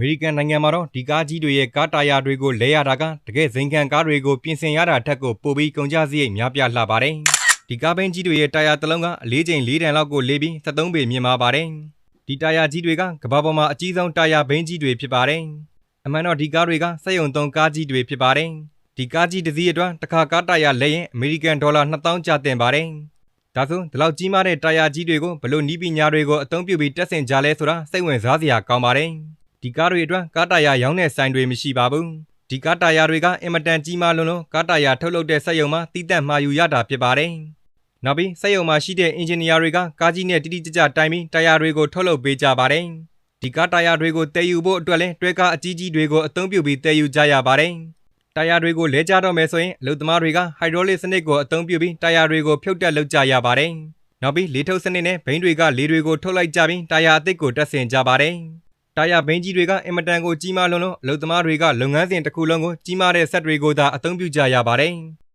မေရိကန်နိုင်ငံမှာတော့ဒီကားကြီးတွေရဲ့ကားတာယာတွေကိုလဲရတာကတကယ်ဇိမ်ခံကားတွေကိုပြင်ဆင်ရတာထက်ကိုပိုပြီးကုန်ကျစရိတ်များပြားလှပါတယ်။ဒီကားဘင်းကြီးတွေရဲ့တာယာတစ်လုံးကအလေးချိန်၄တန်လောက်ကိုလေးပြီး73ပေမြင့်မာပါတယ်။ဒီတာယာကြီးတွေကကမ္ဘာပေါ်မှာအကြီးဆုံးတာယာဘင်းကြီးတွေဖြစ်ပါတယ်။အမှန်တော့ဒီကားတွေကစက်ရုံသုံးကားကြီးတွေဖြစ်ပါတယ်။ဒီကားကြီးတစ်စီးအတွက်တစ်ခါကားတာယာလဲရင်အမေရိကန်ဒေါ်လာ2000ကျတင်ပါတယ်။ဒါဆိုဒီလောက်ကြီးမားတဲ့တာယာကြီးတွေကိုဘလို့နီးပညာတွေကိုအသုံးပြုပြီးတက်ဆင်ကြလဲဆိုတာစိတ်ဝင်စားစရာကောင်းပါတယ်။ ဒီကားတွေအတွက်ကားတာယာရောင်းတဲ့ဆိုင်တွေမရှိပါဘူး။ဒီကားတာယာတွေကအင်မတန်ကြီးမားလွန်းလို့ကားတာယာထုတ်လုပ်တဲ့စက်ရုံမှာတီးတက်မှာယူရတာဖြစ်ပါတယ်။နောက်ပြီးစက်ရုံမှာရှိတဲ့အင်ဂျင်နီယာတွေကကားကြီးနဲ့တိတိကျကျတိုင်ပြီးတာယာတွေကိုထုတ်လုပ်ပေးကြပါတယ်။ဒီကားတာယာတွေကိုတည်ယူဖို့အတွက်လဲတွဲကားအကြီးကြီးတွေကိုအသုံးပြုပြီးတည်ယူကြရပါတယ်။တာယာတွေကိုလဲကြတော့မယ်ဆိုရင်အလုပ်သမားတွေကဟိုက်ဒရိုလစ်စနစ်ကိုအသုံးပြုပြီးတာယာတွေကိုဖြုတ်တက်လုပ်ကြရပါတယ်။နောက်ပြီးလေထုတ်စနစ်နဲ့ဘိန်းတွေကလေတွေကိုထုတ်လိုက်ကြပြီးတာယာအသစ်ကိုတက်ဆင်ကြပါတယ်။ တာယာဘိန်းကြီးတွေကအင်မတန်ကိုကြီးမားလွန်းလို့အလုပ်သမားတွေကလုပ်ငန်းစဉ်တစ်ခုလုံးကိုကြီးမားတဲ့ဆက်တွေကိုသာအသုံးပြုကြရပါတယ်။